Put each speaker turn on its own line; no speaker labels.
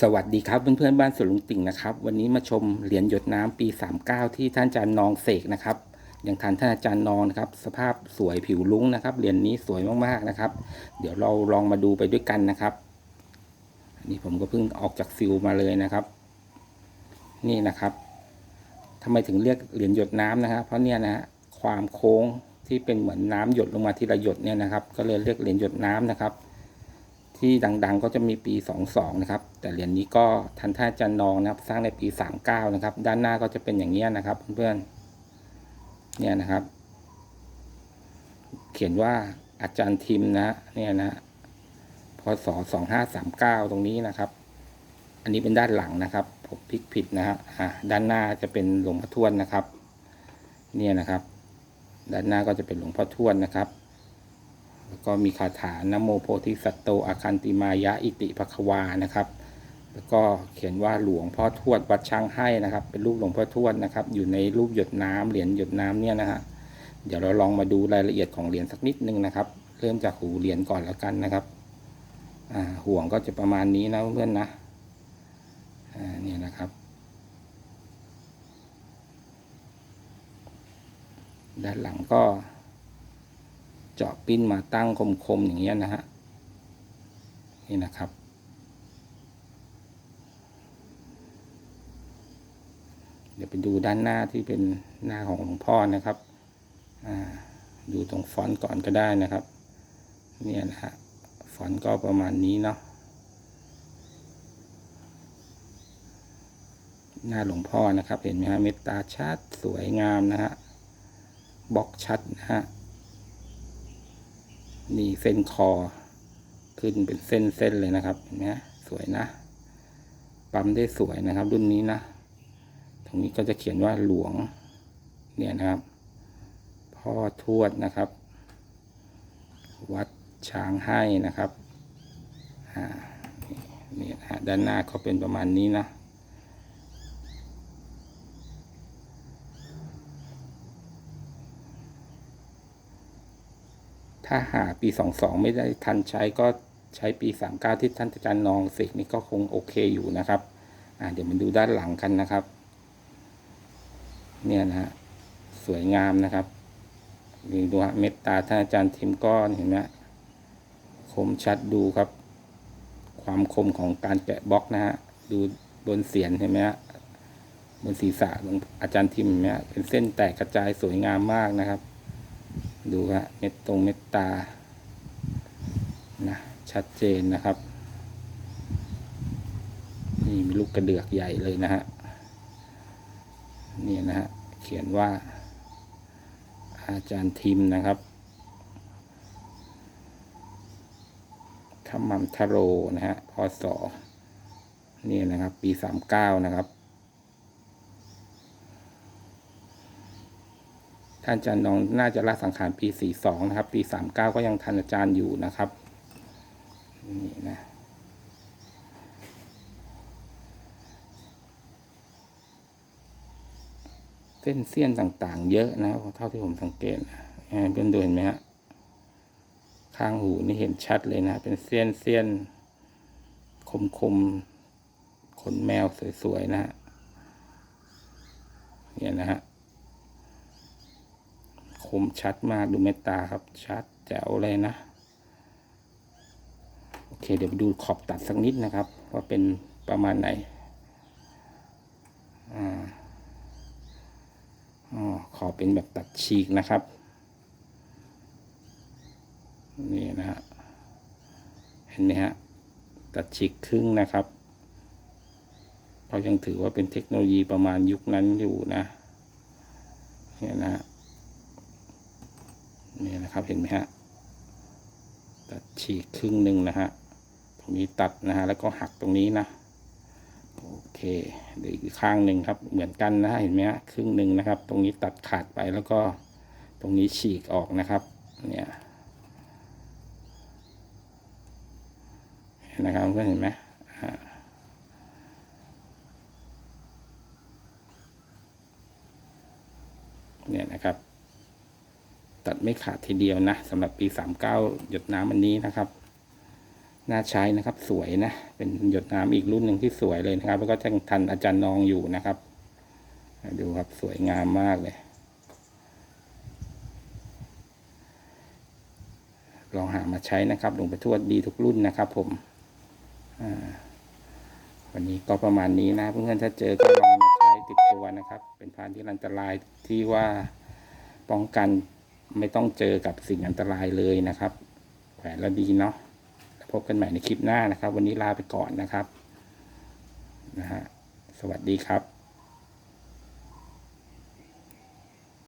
สวัสดีครับเพื่อนๆบ้านสวนลุงติ่งนะครับวันนี้มาชมเหรียญหยดน้ำปี 39 ที่ท่านอาจารย์นองเสกนะครับย่างทันท่านอาจารย์นองนะครับสภาพสวยผิวลุ้งนะครับเหรียญนี้สวยมากๆนะครับ เดี๋ยวเราลองมาดูไปด้วยกันนะครับอันนี้ผมก็เพิ่งออกจากฟิลมาเลยนะครับ นี่นะครับทำไมถึงเรียกเหรียญหยดน้ำนะครับ เพราะเนี่ยนะฮะความโค้งที่เป็นเหมือนน้ำหยดลงมาทีละหยดเนี่ยนะครับ ก็เลยเรียกเหรียญหยดน้ำนะครับ ที่ดังๆ ก็จะมีปี 22 นะครับ แต่เหรียญนี้ก็ทันท่าจันนองนะครับ สร้างในปี 39 นะครับ ด้านหน้าก็จะเป็นอย่างนี้นะครับเพื่อนๆเนี่ยนะครับ เขียนว่าอาจารย์ทิมนะเนี่ยนะพศ 2539 ตรงนี้นะครับ อันนี้เป็นด้านหลังนะครับ ผมพลิกผิดนะฮะด้านหน้าจะเป็นหลวงพ่อทวดนะครับ เนี่ยนะครับ ด้านหน้าก็จะเป็นหลวงพ่อทวดนะครับ แล้วก็มีคาถานโมโพธิสัตโตอาคันติมายะอิติภควานะครับ แล้วก็เขียนว่าหลวงพ่อทวดวัดช้างให้นะครับ เป็นรูปหลวงพ่อทวดนะครับ อยู่ในรูปหยดน้ำเหรียญหยดน้ำเนี่ยนะฮะเดี๋ยวเราลองมาดูรายละเอียดของเหรียญสักนิดนึงนะครับ เริ่มจากหูเหรียญก่อนแล้วกันนะครับห่วงก็จะประมาณนี้นะเพื่อนนะอ่าเนี่ยนะครับ ด้านหลังก็ เจาะปิ้นมาตั้งคมๆอย่างเงี้ยนะฮะนี่นะครับ เดี๋ยวไปดูด้านหน้าที่เป็นหน้าของหลวงพ่อนะครับดูตรงฟอนต์ก่อนก็ได้นะครับ เนี่ยนะฮะฟอนต์ก็ประมาณนี้เนาะหน้าหลวงพ่อนะครับ เห็นไหมฮะเมตตาชัดสวยงามนะฮะบล็อกชัดนะฮะ นี่เส้นคอ ขึ้นเป็นเส้นเส้นเลยนะครับเห็นไหมสวยนะ ปั๊มได้สวยนะครับ รุ่นนี้นะ ตรงนี้ก็จะเขียนว่าหลวง เนี่ยนะครับ พ่อทวดนะครับ วัดช้างให้นะครับ อ่า นี่นะด้านหน้าก็เป็นประมาณนี้นะ ถ้าหาปี 22 ไม่ได้ทันใช้ก็ใช้ปี 39 ที่ท่านอาจารย์นองเสกนี่ก็คงโอเคอยู่นะครับอ่าเดี๋ยวมาดูด้านหลังกันนะครับ เนี่ยนะฮะสวยงามนะครับนี่ดูฮะเมตตาท่านอาจารย์ทิมก้อนเห็นไหมฮะคมชัดดูครับ ความคมของการแกะบล็อกนะฮะดูบนเสียนเห็นไหมฮะบนศีรษะของอาจารย์ทิมเห็นไหมฮะเป็นเส้นแตกกระจายสวยงามมากนะครับ ดูฮะเม็ดตรงเม็ดตานะชัดเจนนะครับ นี่มีลูกกระเดือกใหญ่เลยนะฮะนี่นะฮะเขียนว่า อาจารย์ทิมนะครับขมัมทโรนะฮะพศนี่นะครับ ปีสามเก้านะครับ ท่านอาจารย์น้องน่าจะละสังขารปี 42 นะครับ ปี 39 ก็ยังทันอาจารย์อยู่นะครับ นี่นะ เส้นเสี้ยนต่างๆ เยอะนะเท่าที่ผมสังเกตนะเพื่อนดูเห็นไหมฮะ ข้างหูนี่เห็นชัดเลยนะ เป็นเสี้ยนเสี้ยนคมคมขนแมวสวย ๆ นะฮะ เนี่ยนะฮะ มชัดมากดูเมตตาครับ ชัดแจ๋วเลยนะ โอเค เดี๋ยวไปดูขอบตัดสักนิดนะครับ ว่าเป็นประมาณไหนอ่าอ๋อขอเป็นแบบตัดฉีกนะครับ นี่นะฮะเห็นไหมฮะ ตัดฉีกครึ่งนะครับเรายังถือว่าเป็นเทคโนโลยีประมาณยุคนั้นอยู่นะเนี่ยนะฮะ นี่นะครับเห็นไหมฮะตัดฉีกครึ่งหนึ่งนะฮะตรงนี้ตัดนะฮะแล้วก็หักตรงนี้นะโอเคเดี๋ยวอีกข้างหนึ่งครับเหมือนกันนะฮะเห็นไหมฮะครึ่งหนึ่งนะครับ ตรงนี้ตัดขาดไปแล้วก็ตรงนี้ฉีกออกนะครับเนี่ยเห็นนะครับเพื่อนเห็นไหมเนี่ยนะครับ ตัดไม่ขาดทีเดียวนะสำหรับปี 39 หยดน้ำอันนี้นะครับ น่าใช้นะครับสวยนะ เป็นหยดน้ำอีกรุ่นหนึ่งที่สวยเลยนะครับ แล้วก็ยังทันอาจารย์นองอยู่นะครับ ดูครับสวยงามมากเลย ลองหามาใช้นะครับหลวงปู่ทวดดีทุกรุ่นนะครับ ผมวันนี้ก็ประมาณนี้นะเพื่อนๆถ้าเจอก็ลองมาใช้ติดตัวนะครับ เป็นพานที่อันตรายที่ว่าป้องกัน ไม่ต้องเจอกับสิ่งอันตรายเลยนะครับแขวนแล้วดีเนาะพบกันใหม่ในคลิปหน้านะครับ วันนี้ลาไปก่อนนะครับนะฮะสวัสดีครับ